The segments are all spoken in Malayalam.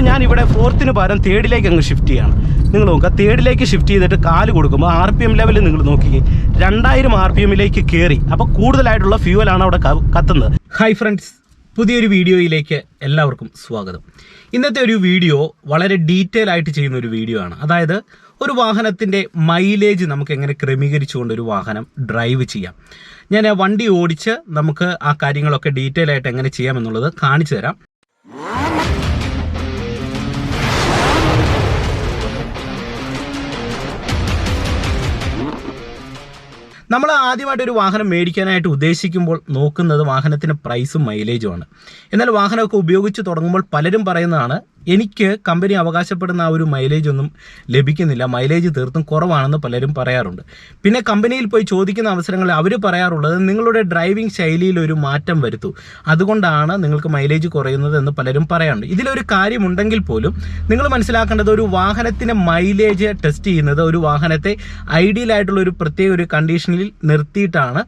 ഇപ്പം ഞാൻ ഇവിടെ ഫോർത്തിന് പകരം തേർഡിലേക്ക് അങ്ങ് ഷിഫ്റ്റ് ചെയ്യാണ്. നിങ്ങൾ നോക്കുക തേർഡിലേക്ക് ഷിഫ്റ്റ് ചെയ്തിട്ട് കാൽ കൊടുക്കുമ്പോൾ ആർ പി എം ലെവൽ നിങ്ങൾ നോക്കിക്കേ രണ്ടായിരം ആർ പി എമ്മിലേക്ക് കയറി അപ്പോൾ കൂടുതലായിട്ടുള്ള ഫ്യൂവലാണ് അവിടെ കത്തുന്നത്. ഹൈ ഫ്രണ്ട്സ് പുതിയൊരു വീഡിയോയിലേക്ക് എല്ലാവർക്കും സ്വാഗതം. ഇന്നത്തെ ഒരു വീഡിയോ വളരെ ഡീറ്റെയിൽ ആയിട്ട് ചെയ്യുന്ന ഒരു വീഡിയോ ആണ്. അതായത് ഒരു വാഹനത്തിന്റെ മൈലേജ് നമുക്ക് എങ്ങനെ ക്രമീകരിച്ചുകൊണ്ട് ഒരു വാഹനം ഡ്രൈവ് ചെയ്യാം. ഞാൻ വണ്ടി ഓടിച്ച് നമുക്ക് ആ കാര്യങ്ങളൊക്കെ ഡീറ്റെയിൽ ആയിട്ട് എങ്ങനെ ചെയ്യാമെന്നുള്ളത് കാണിച്ചു തരാം. നമ്മൾ ആദ്യമായിട്ട് ഒരു വാഹനം മേടിക്കാനായിട്ട് ഉദ്ദേശിക്കുമ്പോൾ നോക്കുന്നത് വാഹനത്തിന് പ്രൈസും മൈലേജുമാണ് എന്നാൽ വാഹനമൊക്കെ ഉപയോഗിച്ച് തുടങ്ങുമ്പോൾ പലരും പറയുന്നതാണ് എനിക്ക് കമ്പനി അവകാശപ്പെടുന്ന ആ ഒരു മൈലേജ് ഒന്നും ലഭിക്കുന്നില്ല. മൈലേജ് തീർത്തും കുറവാണെന്ന് പലരും പറയാറുണ്ട്. പിന്നെ കമ്പനിയിൽ പോയി ചോദിക്കുന്ന അവസരങ്ങളിൽ അവർ പറയാറുള്ളത് നിങ്ങളുടെ ഡ്രൈവിംഗ് ശൈലിയിൽ ഒരു മാറ്റം വരുത്തൂ. അതുകൊണ്ടാണ് നിങ്ങൾക്ക് മൈലേജ് കുറയുന്നത് എന്ന് പലരും പറയാറുണ്ട്. ഇതിലൊരു കാര്യമുണ്ടെങ്കിൽ പോലും നിങ്ങൾ മനസ്സിലാക്കേണ്ടത് ഒരു വാഹനത്തിന്റെ മൈലേജ് ടെസ്റ്റ് ചെയ്യുന്നത് ഒരു വാഹനത്തെ ഐഡിയൽ ആയിട്ടുള്ള ഒരു പ്രത്യേക ഒരു കണ്ടീഷനിൽ നിർത്തിയിട്ടാണ്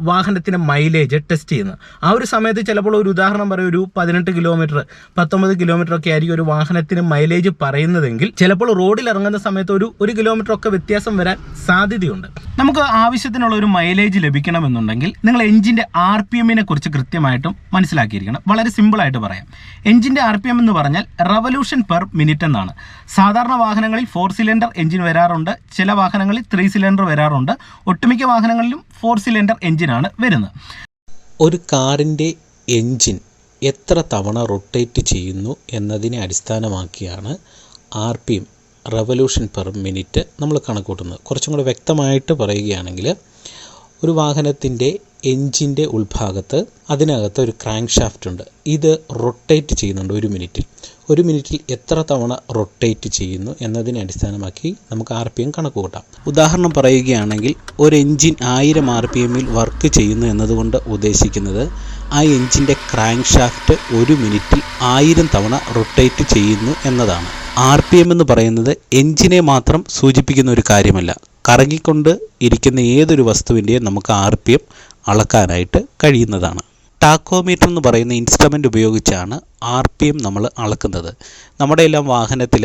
വാഹനത്തിന്റെ മൈലേജ് ടെസ്റ്റ് ചെയ്യുന്നത്. ആ ഒരു സമയത്ത് ചിലപ്പോൾ ഒരു ഉദാഹരണം പറയും ഒരു പതിനെട്ട് കിലോമീറ്റർ പത്തൊമ്പത് കിലോമീറ്റർ ഒക്കെ ആയിരിക്കും ഒരു വാഹനത്തിന് മൈലേജ് പറയുന്നതെങ്കിൽ ചിലപ്പോൾ റോഡിൽ ഇറങ്ങുന്ന സമയത്ത് ഒരു ഒരു കിലോമീറ്റർ ഒക്കെ വ്യത്യാസം വരാൻ സാധ്യതയുണ്ട്. നമുക്ക് ആവശ്യത്തിനുള്ള ഒരു മൈലേജ് ലഭിക്കണമെന്നുണ്ടെങ്കിൽ നിങ്ങൾ എഞ്ചിന്റെ ആർ പി എമ്മിനെ കുറിച്ച് കൃത്യമായിട്ടും മനസ്സിലാക്കിയിരിക്കണം. വളരെ സിമ്പിൾ ആയിട്ട് പറയാം. എഞ്ചിന്റെ ആർ പി എം എന്ന് പറഞ്ഞാൽ റവല്യൂഷൻ പെർ മിനിറ്റ് എന്നാണ്. സാധാരണ വാഹനങ്ങളിൽ ഫോർ സിലിണ്ടർ എഞ്ചിൻ വരാറുണ്ട്. ചില വാഹനങ്ങളിൽ ത്രീ സിലിണ്ടർ വരാറുണ്ട്. ഒട്ടുമിക്ക വാഹനങ്ങളിലും ഫോർ സിലിണ്ടർ എഞ്ചിനാണ് വരുന്നത്. ഒരു കാറിന്റെ എൻജിൻ എത്ര തവണ റൊട്ടേറ്റ് ചെയ്യുന്നു എന്നതിനെ അടിസ്ഥാനമാക്കിയാണ് R P M revolution per minute നമ്മൾ കണക്കൂട്ടുന്നത് കുറച്ചും കൂടെ വ്യക്തമായിട്ട് പറയുകയാണെങ്കിൽ ഒരു വാഹനത്തിന്റെ എൻജിന്റെ ഉൾഭാഗത്ത് അതിനകത്ത് ഒരു ക്രാങ്ക് ഷാഫ്റ്റ് ഉണ്ട്. ഇത് റൊട്ടേറ്റ് ചെയ്യുന്നുണ്ട് ഒരു മിനിറ്റിൽ. ഒരു മിനിറ്റിൽ എത്ര തവണ റൊട്ടേറ്റ് ചെയ്യുന്നു എന്നതിനെ അടിസ്ഥാനമാക്കി നമുക്ക് ആർ പി എം കണക്ക് കൂട്ടാം. ഉദാഹരണം പറയുകയാണെങ്കിൽ ഒരു എൻജിൻ ആയിരം ആർ പി എമ്മിൽ വർക്ക് ചെയ്യുന്നു എന്നതുകൊണ്ട് ഉദ്ദേശിക്കുന്നത് ആ എൻജിന്റെ ക്രാങ്ക് ഷാഫ്റ്റ് ഒരു മിനിറ്റിൽ ആയിരം തവണ റൊട്ടേറ്റ് ചെയ്യുന്നു എന്നതാണ്. ആർ പി എം എന്ന് പറയുന്നത് എൻജിനെ മാത്രം സൂചിപ്പിക്കുന്ന ഒരു കാര്യമല്ല. കറങ്ങിക്കൊണ്ട് ഇരിക്കുന്ന ഏതൊരു വസ്തുവിന്റെയും നമുക്ക് ആർ പി എം അളക്കാനായിട്ട് കഴിയുന്നതാണ്. ടാക്കോമീറ്റർ എന്ന് പറയുന്ന ഇൻസ്ട്രുമെന്റ് ഉപയോഗിച്ചാണ് ആർ പി എം നമ്മൾ അളക്കുന്നത്. നമ്മുടെ എല്ലാം വാഹനത്തിൽ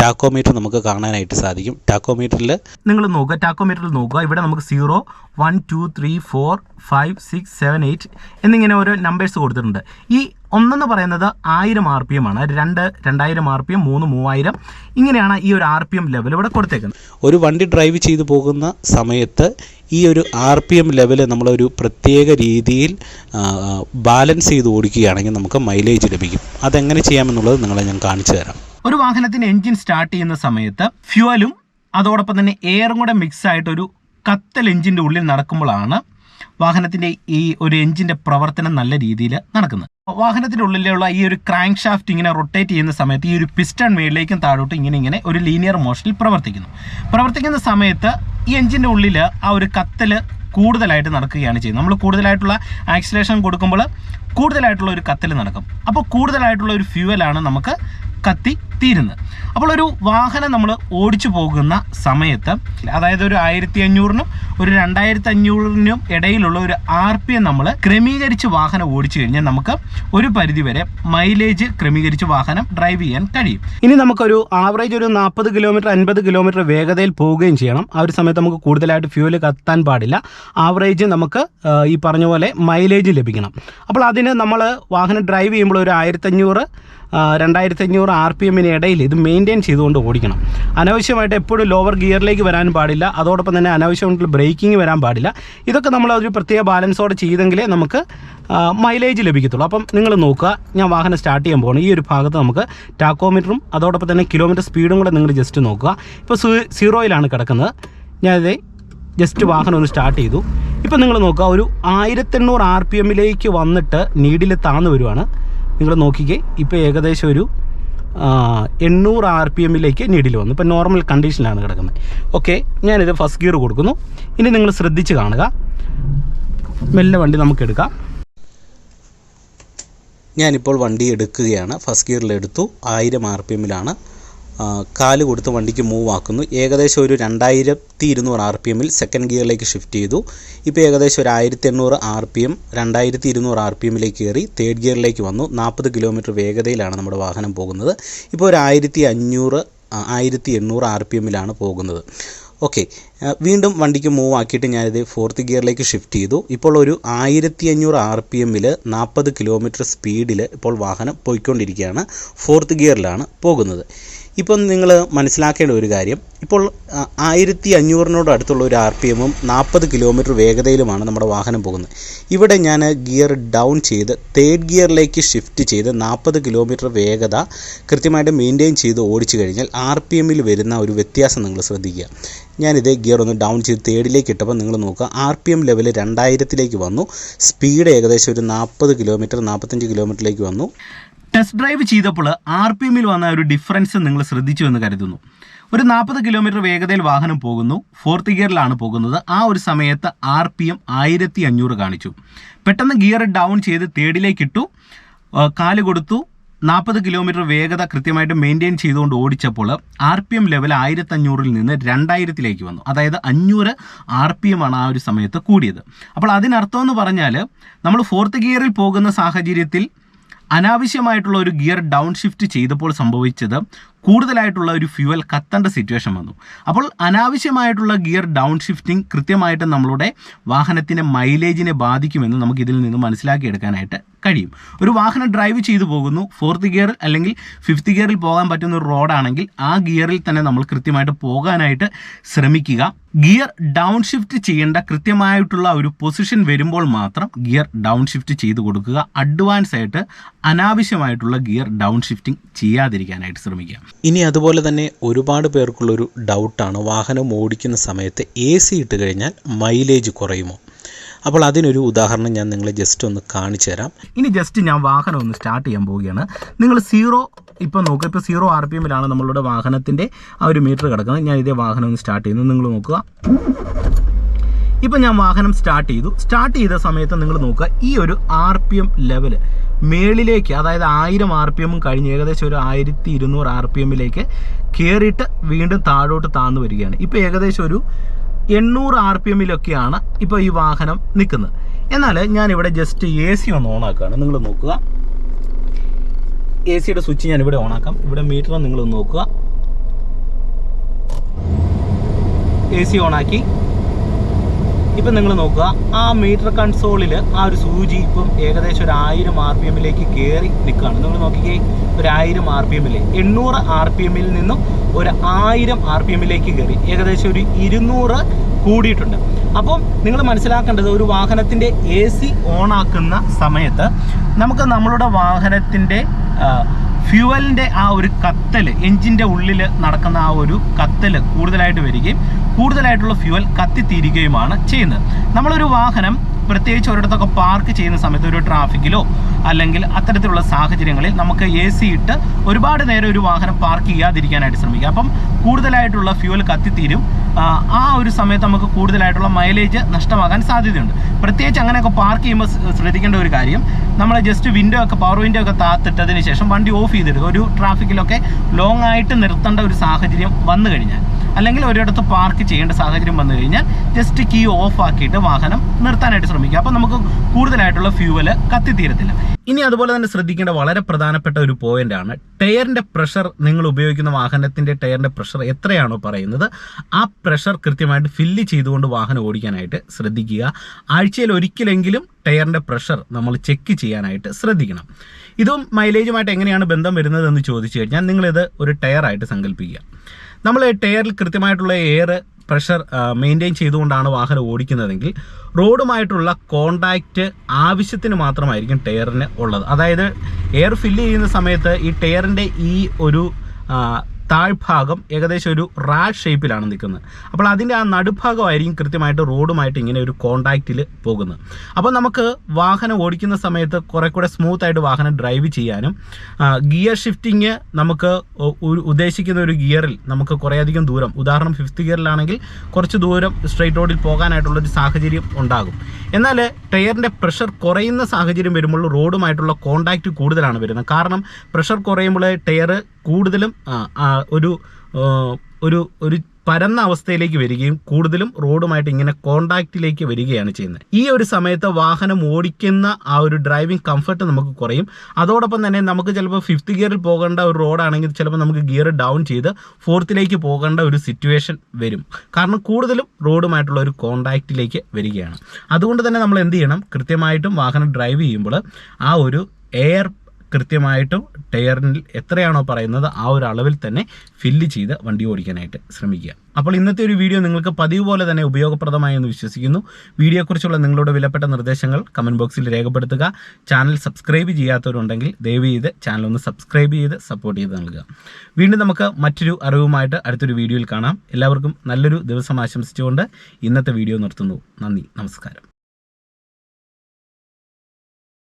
ടാക്കോമീറ്റർ നമുക്ക് കാണാനായിട്ട് സാധിക്കും. ടാക്കോമീറ്ററിൽ നിങ്ങൾ നോക്കുക ടാക്കോമീറ്ററിൽ നോക്കുക. ഇവിടെ നമുക്ക് zero one two three four five six seven eight എന്നിങ്ങനെ ഓരോ നമ്പേഴ്സ് കൊടുത്തിട്ടുണ്ട്. ഈ ഒന്നെന്ന് പറയുന്നത് ആയിരം ആർ പി എം ആണ്. രണ്ട് രണ്ടായിരം ആർ പി എം മൂന്ന് മൂവായിരം ഇങ്ങനെയാണ് ഈ ഒരു ആർ പി എം ലെവൽ ഇവിടെ കൊടുത്തേക്കുന്നത്. ഒരു വണ്ടി ഡ്രൈവ് ചെയ്തു പോകുന്ന സമയത്ത് ഈ ഒരു ആർ പി എം ലെവൽ നമ്മളൊരു പ്രത്യേക രീതിയിൽ ബാലൻസ് ചെയ്ത് ഓടിക്കുകയാണെങ്കിൽ നമുക്ക് മൈലേജ് ലഭിക്കും. അതെങ്ങനെ ചെയ്യാമെന്നുള്ളത് നിങ്ങളെ ഞാൻ കാണിച്ചു തരാം. ഒരു വാഹനത്തിന് എൻജിൻ സ്റ്റാർട്ട് ചെയ്യുന്ന സമയത്ത് ഫ്യുവലും അതോടൊപ്പം തന്നെ എയറും കൂടെ മിക്സ് ആയിട്ട് ഒരു കത്തൽ എഞ്ചിന്റെ ഉള്ളിൽ നടക്കുമ്പോഴാണ് വാഹനത്തിന്റെ ഈ ഒരു എഞ്ചിന്റെ പ്രവർത്തനം നല്ല രീതിയിൽ നടക്കുന്നത്. വാഹനത്തിന്റെ ഉള്ളിലുള്ള ഈ ഒരു ക്രാങ്ക് ഷാഫ്റ്റ് ഇങ്ങനെ റൊട്ടേറ്റ് ചെയ്യുന്ന സമയത്ത് ഈ ഒരു പിസ്റ്റൺ മേളിലേക്കും താഴോട്ടും ഇങ്ങനെ ഇങ്ങനെ ഒരു ലീനിയർ മോഷനിൽ പ്രവർത്തിക്കുന്നു. പ്രവർത്തിക്കുന്ന സമയത്ത് ഈ എഞ്ചിന്റെ ഉള്ളിൽ ആ ഒരു കത്തൽ കൂടുതലായിട്ട് നടക്കുകയാണ് ചെയ്യുന്നത്. നമ്മൾ കൂടുതലായിട്ടുള്ള ആക്സിലേഷൻ കൊടുക്കുമ്പോൾ കൂടുതലായിട്ടുള്ള ഒരു കത്തിൽ നടക്കും. അപ്പോൾ കൂടുതലായിട്ടുള്ള ഒരു ഫ്യൂവലാണ് നമുക്ക് കത്തി തീരുന്നത്. അപ്പോൾ ഒരു വാഹനം നമ്മൾ ഓടിച്ചു പോകുന്ന സമയത്ത് അതായത് ഒരു ആയിരത്തി അഞ്ഞൂറിനും ഒരു രണ്ടായിരത്തി അഞ്ഞൂറിനും ഇടയിലുള്ള ഒരു ആർ പി എം നമ്മൾ ക്രമീകരിച്ച് വാഹനം ഓടിച്ചു കഴിഞ്ഞാൽ നമുക്ക് ഒരു പരിധിവരെ മൈലേജ് ക്രമീകരിച്ച് വാഹനം ഡ്രൈവ് ചെയ്യാൻ കഴിയും. ഇനി നമുക്കൊരു ആവറേജ് ഒരു നാൽപ്പത് കിലോമീറ്റർ അൻപത് കിലോമീറ്റർ വേഗതയിൽ പോവുകയും ചെയ്യണം. ആ ഒരു സമയത്ത് നമുക്ക് കൂടുതലായിട്ട് ഫ്യൂവൽ കത്താൻ പാടില്ല. ആവറേജ് നമുക്ക് ഈ പറഞ്ഞ പോലെ മൈലേജ് ലഭിക്കണം. അപ്പോൾ അതിന് നമ്മൾ വാഹനം ഡ്രൈവ് ചെയ്യുമ്പോൾ ഒരു ആയിരത്തഞ്ഞൂറ് രണ്ടായിരത്തി അഞ്ഞൂറ് ആർ പി എമ്മിന് ഇടയിൽ ഇത് മെയിന്റെയിൻ ചെയ്തുകൊണ്ട് ഓടിക്കണം. അനാവശ്യമായിട്ട് എപ്പോഴും ലോവർ ഗിയറിലേക്ക് വരാൻ പാടില്ല. അതോടൊപ്പം തന്നെ അനാവശ്യമായിട്ടുള്ള ബ്രേക്കിംഗ് വരാൻ പാടില്ല. ഇതൊക്കെ നമ്മൾ ഒരു പ്രത്യേക ബാലൻസോടെ ചെയ്തെങ്കിലേ നമുക്ക് മൈലേജ് ലഭിക്കത്തുള്ളൂ. അപ്പം നിങ്ങൾ നോക്കുക ഞാൻ വാഹനം സ്റ്റാർട്ട് ചെയ്യാൻ പോകണം ഈ ഒരു ഭാഗത്ത് നമുക്ക് ടാക്കോമീറ്ററും അതോടൊപ്പം തന്നെ കിലോമീറ്റർ സ്പീഡും കൂടെ നിങ്ങൾ ജസ്റ്റ് നോക്കുക. ഇപ്പോൾ സീറോയിലാണ് കിടക്കുന്നത്. ഞാനിത് ജസ്റ്റ് വാഹനം ഒന്ന് സ്റ്റാർട്ട് ചെയ്തു. ഇപ്പം നിങ്ങൾ നോക്കുക ഒരു ആയിരത്തെണ്ണൂറ് ആർ പി എമ്മിലേക്ക് വന്നിട്ട് നീഡിൽ താന്ന് വരുവാണ്. നിങ്ങൾ നോക്കിക്കേ ഇപ്പോൾ ഏകദേശം ഒരു എണ്ണൂറ് ആർ പി എമ്മിലേക്ക് നീഡിൽ വന്നു ഇപ്പോൾ നോർമൽ കണ്ടീഷനിലാണ് കിടക്കുന്നത്. ഓക്കെ ഞാനിത് ഫസ്റ്റ് ഗിയർ കൊടുക്കുന്നു. ഇനി നിങ്ങൾ ശ്രദ്ധിച്ച് കാണുക. മെല്ലെ വണ്ടി നമുക്ക് എടുക്കാം. ഞാനിപ്പോൾ വണ്ടി എടുക്കുകയാണ്. ഫസ്റ്റ് ഗിയറിൽ എടുത്തു ആയിരം ആർ പി എമ്മിലാണ് കാൽ കൊടുത്ത് വണ്ടിക്ക് മൂവ് ആക്കുന്നു. ഏകദേശം ഒരു രണ്ടായിരത്തി ഇരുന്നൂറ് ആർ പി എമ്മിൽ സെക്കൻഡ് ഗിയറിലേക്ക് ഷിഫ്റ്റ് ചെയ്തു. ഇപ്പോൾ ഏകദേശം ഒരു ആയിരത്തി എണ്ണൂറ് ആർ പി എം രണ്ടായിരത്തി ഇരുന്നൂറ് ആർ പി എമ്മിലേക്ക് കയറി തേർഡ് ഗിയറിലേക്ക് വന്നു. നാൽപ്പത് കിലോമീറ്റർ വേഗതയിലാണ് നമ്മുടെ വാഹനം പോകുന്നത്. ഇപ്പോൾ ഒരു ആയിരത്തി അഞ്ഞൂറ് ആയിരത്തി എണ്ണൂറ് ആർ പി എമ്മിലാണ് പോകുന്നത്. ഓക്കെ. വീണ്ടും വണ്ടിക്ക് മൂവ് ആക്കിയിട്ട് ഞാനിത് ഫോർത്ത് ഗിയറിലേക്ക് ഷിഫ്റ്റ് ചെയ്തു. ഇപ്പോൾ ഒരു ആയിരത്തി അഞ്ഞൂറ് ആർ പി എമ്മിൽ നാൽപ്പത് കിലോമീറ്റർ സ്പീഡിൽ ഇപ്പോൾ വാഹനം പോയിക്കൊണ്ടിരിക്കുകയാണ്. ഫോർത്ത് ഗിയറിലാണ് പോകുന്നത്. ഇപ്പം നിങ്ങൾ മനസ്സിലാക്കേണ്ട ഒരു കാര്യം. ഇപ്പോൾ ആയിരത്തി അഞ്ഞൂറിനോട് അടുത്തുള്ള ഒരു ആർ പി എമ്മും നാൽപ്പത് കിലോമീറ്റർ വേഗതയിലുമാണ് നമ്മുടെ വാഹനം പോകുന്നത്. ഇവിടെ ഞാൻ ഗിയർ ഡൗൺ ചെയ്ത് തേർഡ് ഗിയറിലേക്ക് ഷിഫ്റ്റ് ചെയ്ത് നാൽപ്പത് കിലോമീറ്റർ വേഗത കൃത്യമായിട്ട് മെയിന്റെയിൻ ചെയ്ത് ഓടിച്ചു കഴിഞ്ഞാൽ ആർ പി എമ്മിൽ വരുന്ന ഒരു വ്യത്യാസം നിങ്ങൾ ശ്രദ്ധിക്കുക. ഞാനിത് ഗിയർ ഒന്ന് ഡൗൺ ചെയ്ത് തേർഡിലേക്ക് ഇട്ടപ്പോൾ നിങ്ങൾ നോക്കുക ആർ പി എം ലെവൽ രണ്ടായിരത്തിലേക്ക് വന്നു. സ്പീഡ് ഏകദേശം ഒരു നാൽപ്പത് കിലോമീറ്റർ നാൽപ്പത്തഞ്ച് കിലോമീറ്ററിലേക്ക് വന്നു. ടെസ്റ്റ് ഡ്രൈവ് ചെയ്തപ്പോൾ ആർ പി എമ്മിൽ വന്ന ഒരു ഡിഫറൻസ് നിങ്ങൾ ശ്രദ്ധിച്ചു എന്ന് കരുതുന്നു. ഒരു നാൽപ്പത് കിലോമീറ്റർ വേഗതയിൽ വാഹനം പോകുന്നു. ഫോർത്ത് ഗിയറിലാണ് പോകുന്നത്. ആ ഒരു സമയത്ത് ആർ പി എം ആയിരത്തി അഞ്ഞൂറ് കാണിച്ചു. പെട്ടെന്ന് ഗിയർ ഡൗൺ ചെയ്ത് തേർഡിലേക്ക് ഇട്ടു. കാൽ കൊടുത്തു. നാൽപ്പത് കിലോമീറ്റർ വേഗത കൃത്യമായിട്ട് മെയിന്റെയിൻ ചെയ്തുകൊണ്ട് ഓടിച്ചപ്പോൾ ആർ പി എം ലെവൽ ആയിരത്തഞ്ഞൂറിൽ നിന്ന് രണ്ടായിരത്തിലേക്ക് വന്നു. അതായത് അഞ്ഞൂറ് ആർ പി എം ആണ് ആ ഒരു സമയത്ത് കൂടിയത്. അപ്പോൾ അതിനർത്ഥം എന്ന് പറഞ്ഞാൽ നമ്മൾ ഫോർത്ത് ഗിയറിൽ പോകുന്ന സാഹചര്യത്തിൽ അനാവശ്യമായിട്ടുള്ള ഒരു ഗിയർ ഡൗൺ ഷിഫ്റ്റ് ചെയ്തപ്പോൾ സംഭവിച്ചത് കൂടുതലായിട്ടുള്ള ഒരു ഫ്യൂവൽ കത്തേണ്ട സിറ്റുവേഷൻ വന്നു. അപ്പോൾ അനാവശ്യമായിട്ടുള്ള ഗിയർ ഡൗൺ ഷിഫ്റ്റിംഗ് കൃത്യമായിട്ട് നമ്മളുടെ വാഹനത്തിന്റെ മൈലേജിനെ ബാധിക്കുമെന്ന് നമുക്ക് ഇതിൽ നിന്ന് മനസ്സിലാക്കിയെടുക്കാനായിട്ട് കഴിയും. ഒരു വാഹനം ഡ്രൈവ് ചെയ്തു പോകുന്നു ഫോർത്ത് ഗിയർ അല്ലെങ്കിൽ ഫിഫ്ത്ത് ഗിയറിൽ പോകാൻ പറ്റുന്ന ഒരു റോഡാണെങ്കിൽ ആ ഗിയറിൽ തന്നെ നമ്മൾ കൃത്യമായിട്ട് പോകാനായിട്ട് ശ്രമിക്കുക. ഗിയർ ഡൗൺ ഷിഫ്റ്റ് ചെയ്യേണ്ട കൃത്യമായിട്ടുള്ള ഒരു പൊസിഷൻ വരുമ്പോൾ മാത്രം ഗിയർ ഡൗൺ ഷിഫ്റ്റ് ചെയ്ത് കൊടുക്കുക. അഡ്വാൻസ് ആയിട്ട് അനാവശ്യമായിട്ടുള്ള ഗിയർ ഡൗൺ ഷിഫ്റ്റിംഗ് ചെയ്യാതിരിക്കാനായിട്ട് ശ്രമിക്കുക. ഇനി അതുപോലെ തന്നെ ഒരുപാട് പേർക്കുള്ളൊരു ഡൗട്ടാണ് വാഹനം ഓടിക്കുന്ന സമയത്ത് എ സി ഇട്ട് കഴിഞ്ഞാൽ മൈലേജ് കുറയുമോ? അപ്പോൾ അതിനൊരു ഉദാഹരണം ഞാൻ നിങ്ങളെ ജസ്റ്റ് ഒന്ന് കാണിച്ചു തരാം. ഇനി ജസ്റ്റ് ഞാൻ വാഹനം ഒന്ന് സ്റ്റാർട്ട് ചെയ്യാൻ പോവുകയാണ്. നിങ്ങൾ സീറോ ഇപ്പോൾ നോക്കുക ഇപ്പോൾ സീറോ ആർ പി എമ്മിലാണ് നമ്മളുടെ വാഹനത്തിന്റെ ആ ഒരു മീറ്റർ കിടക്കുന്നത്. ഞാൻ ഇതേ വാഹനം ഒന്ന് സ്റ്റാർട്ട് ചെയ്യുന്നു. നിങ്ങൾ നോക്കുക. ഇപ്പം ഞാൻ വാഹനം സ്റ്റാർട്ട് ചെയ്തു. സ്റ്റാർട്ട് ചെയ്ത സമയത്ത് നിങ്ങൾ നോക്കുക ഈ ഒരു ആർ പി എം ലെവൽ മേളിലേക്ക് അതായത് ആയിരം ആർ പി എമ്മും കഴിഞ്ഞ് ഏകദേശം ഒരു ആയിരത്തി ഇരുന്നൂറ് ആർ പി എമ്മിലേക്ക് കയറിയിട്ട് വീണ്ടും താഴോട്ട് താഴ്ന്നു വരികയാണ്. ഇപ്പോൾ ഏകദേശം ഒരു എണ്ണൂറ് ആർ പി എമ്മിലൊക്കെയാണ് ഇപ്പോൾ ഈ വാഹനം നിൽക്കുന്നത്. എന്നാൽ ഞാനിവിടെ ജസ്റ്റ് എ സി ഒന്ന് ഓണാക്കുകയാണ് നിങ്ങൾ നോക്കുക. എ സിയുടെ സ്വിച്ച് ഞാൻ ഇവിടെ ഓണാക്കാം ഇവിടെ മീറ്റർ നിങ്ങൾ നോക്കുക. എ സി ഓണാക്കി ഇപ്പം നിങ്ങൾ നോക്കുക ആ മീറ്റർ കൺസോളിൽ ആ ഒരു സൂചി ഇപ്പം ഏകദേശം ഒരു ആയിരം ആർ പി എമ്മിലേക്ക് കയറി നിൽക്കുകയാണ്. നിങ്ങൾ നോക്കിക്കേ ഒരു ആയിരം ആർ പി എമ്മിൽ എണ്ണൂറ് ആർ പി എമ്മിൽ നിന്നും ഒരു ആയിരം ആർ പി എമ്മിലേക്ക് കയറി ഏകദേശം ഒരു ഇരുന്നൂറ് കൂടിയിട്ടുണ്ട്. അപ്പം നിങ്ങൾ മനസ്സിലാക്കേണ്ടത് ഒരു വാഹനത്തിന്റെ എ സി ഓണാക്കുന്ന സമയത്ത് നമുക്ക് നമ്മളുടെ വാഹനത്തിന്റെ ഫ്യൂവലിന്റെ ആ ഒരു കത്തൽ എഞ്ചിന്റെ ഉള്ളിൽ നടക്കുന്ന ആ ഒരു കത്തൽ കൂടുതലായിട്ട് വരികയും കൂടുതലായിട്ടുള്ള ഫ്യൂവൽ കത്തിത്തീരുകയുമാണ് ചെയ്യുന്നത്. നമ്മളൊരു വാഹനം പ്രത്യേകിച്ച് ഒരിടത്തൊക്കെ പാർക്ക് ചെയ്യുന്ന സമയത്ത് ഒരു ട്രാഫിക്കിലോ അല്ലെങ്കിൽ അത്തരത്തിലുള്ള സാഹചര്യങ്ങളിൽ നമുക്ക് എ സി ഇട്ട് ഒരുപാട് നേരം ഒരു വാഹനം പാർക്ക് ചെയ്യാതിരിക്കാനായിട്ട് ശ്രമിക്കുക. അപ്പം കൂടുതലായിട്ടുള്ള ഫ്യൂവൽ കത്തിത്തീരും. ആ, ഒരു സമയത്ത് നമുക്ക് കൂടുതലായിട്ടുള്ള മൈലേജ് നഷ്ടമാകാൻ സാധ്യതയുണ്ട്. പ്രത്യേകിച്ച് അങ്ങനെയൊക്കെ പാർക്ക് ചെയ്യുമ്പോൾ ശ്രദ്ധിക്കേണ്ട ഒരു കാര്യം നമ്മൾ ജസ്റ്റ് വിൻഡോ ഒക്കെ പവർ വിൻഡോ ഒക്കെ താത്തിട്ടതിന് ശേഷം വണ്ടി ഓഫ് ചെയ്തിടുക ഒരു ട്രാഫിക്കിലൊക്കെ ലോങ് ആയിട്ട് നിർത്തേണ്ട ഒരു സാഹചര്യം വന്നു കഴിഞ്ഞാൽ അല്ലെങ്കിൽ ഒരിടത്ത് പാർക്ക് ചെയ്യേണ്ട സാഹചര്യം വന്നു കഴിഞ്ഞാൽ ജസ്റ്റ് കീ ഓഫ് ആക്കിയിട്ട് വാഹനം നിർത്താനായിട്ട് ശ്രമിക്കുക. അപ്പോൾ നമുക്ക് കൂടുതലായിട്ടുള്ള ഫ്യൂവൽ കത്തിത്തീരത്തില്ല ഇനി അതുപോലെ തന്നെ ശ്രദ്ധിക്കേണ്ട വളരെ പ്രധാനപ്പെട്ട ഒരു പോയിന്റ് ആണ്. ടയറിന്റെ പ്രഷർ നിങ്ങൾ ഉപയോഗിക്കുന്ന വാഹനത്തിന്റെ ടയറിന്റെ പ്രഷർ എത്രയാണോ പറയുന്നത് ആ പ്രഷർ കൃത്യമായിട്ട് ഫില്ല് ചെയ്തുകൊണ്ട് വാഹനം ഓടിക്കാനായിട്ട് ശ്രദ്ധിക്കുക. ആഴ്ചയിൽ ഒരിക്കലെങ്കിലും ടയറിന്റെ പ്രഷർ നമ്മൾ ചെക്ക് ചെയ്യാനായിട്ട് ശ്രദ്ധിക്കണം. ഇതും മൈലേജുമായിട്ട് എങ്ങനെയാണ് ബന്ധം വരുന്നത് എന്ന് ചോദിച്ചു കഴിഞ്ഞാൽ നിങ്ങളിത് ഒരു ടയറായിട്ട് സങ്കല്പിക്കുക നമ്മൾ ടയറിൽ കൃത്യമായിട്ടുള്ള എയർ പ്രഷർ മെയിന്റെയിൻ ചെയ്തുകൊണ്ടാണ് വാഹനം ഓടിക്കുന്നതെങ്കിൽ റോഡുമായിട്ടുള്ള കോണ്ടാക്റ്റ് ആവശ്യത്തിന് മാത്രമായിരിക്കും ടയറിന് ഉള്ളത്. അതായത് എയർ ഫില്ല് ചെയ്യുന്ന സമയത്ത് ഈ ടയറിന്റെ ഈ ഒരു താഴ്ഭാഗം ഏകദേശം ഒരു റാ ഷേപ്പിലാണ് നിൽക്കുന്നത്. അപ്പോൾ അതിന്റെ ആ നടുഭാഗമായിരിക്കും കൃത്യമായിട്ട് റോഡുമായിട്ട് ഇങ്ങനെ ഒരു കോണ്ടാക്റ്റിൽ പോകുന്നത്. അപ്പോൾ നമുക്ക് വാഹനം ഓടിക്കുന്ന സമയത്ത് കുറെ കൂടെ സ്മൂത്തായിട്ട് വാഹനം ഡ്രൈവ് ചെയ്യാനും ഗിയർ ഷിഫ്റ്റിങ് നമുക്ക് ഉദ്ദേശിക്കുന്ന ഒരു ഗിയറിൽ നമുക്ക് കുറേയധികം ദൂരം ഉദാഹരണം ഫിഫ്ത്ത് ഗിയറിലാണെങ്കിൽ കുറച്ച് ദൂരം സ്ട്രെയിറ്റ് റോഡിൽ പോകാനായിട്ടുള്ളൊരു സാഹചര്യം ഉണ്ടാകും. എന്നാൽ ടയറിന്റെ പ്രഷർ കുറയുന്ന സാഹചര്യം വരുമ്പോൾ റോഡുമായിട്ടുള്ള കോണ്ടാക്റ്റ് കൂടുതലാണ് വരുന്നത്. കാരണം പ്രഷർ കുറയുമ്പോൾ ടയർ കൂടുതലും ഒരു ഒരു ഒരു പരന്ന അവസ്ഥയിലേക്ക് വരികയും കൂടുതലും റോഡുമായിട്ട് ഇങ്ങനെ കോണ്ടാക്റ്റിലേക്ക് വരികയാണ് ചെയ്യുന്നത്. ഈ ഒരു സമയത്ത് വാഹനം ഓടിക്കുന്ന ആ ഒരു ഡ്രൈവിംഗ് കംഫർട്ട് നമുക്ക് കുറയും. അതോടൊപ്പം തന്നെ നമുക്ക് ചിലപ്പോൾ ഫിഫ്ത്ത് ഗിയറിൽ പോകേണ്ട ഒരു റോഡാണെങ്കിൽ ചിലപ്പോൾ നമുക്ക് ഗിയർ ഡൗൺ ചെയ്ത് ഫോർത്തിലേക്ക് പോകേണ്ട ഒരു സിറ്റുവേഷൻ വരും. കാരണം കൂടുതലും റോഡുമായിട്ടുള്ള ഒരു കോണ്ടാക്റ്റിലേക്ക് വരികയാണ്. അതുകൊണ്ട് തന്നെ നമ്മൾ എന്ത് ചെയ്യണം? കൃത്യമായിട്ടും വാഹനം ഡ്രൈവ് ചെയ്യുമ്പോൾ ആ ഒരു എയർ കൃത്യമായിട്ടും ടയറിൽ എത്രയാണോ പറയുന്നത് ആ ഒരു അളവിൽ തന്നെ ഫില്ല് ചെയ്ത് വണ്ടി ഓടിക്കാനായിട്ട് ശ്രമിക്കുക. അപ്പോൾ ഇന്നത്തെ ഒരു വീഡിയോ നിങ്ങൾക്ക് പതിവ് പോലെ തന്നെ ഉപയോഗപ്രദമായി എന്ന് വിശ്വസിക്കുന്നു. വീഡിയോയെക്കുറിച്ചുള്ള നിങ്ങളുടെ വിലപ്പെട്ട നിർദ്ദേശങ്ങൾ കമന്റ് ബോക്സിൽ രേഖപ്പെടുത്തുക. ചാനൽ സബ്സ്ക്രൈബ് ചെയ്യാത്തവരുണ്ടെങ്കിൽ ദയവ് ചെയ്ത് ചാനൽ ഒന്ന് സബ്സ്ക്രൈബ് ചെയ്ത് സപ്പോർട്ട് ചെയ്ത് നൽകുക. വീണ്ടും നമുക്ക് മറ്റൊരു അറിവുമായിട്ട് അടുത്തൊരു വീഡിയോയിൽ കാണാം. എല്ലാവർക്കും നല്ലൊരു ദിവസം ആശംസിച്ചുകൊണ്ട് ഇന്നത്തെ വീഡിയോ നിർത്തുന്നു. നന്ദി. നമസ്കാരം.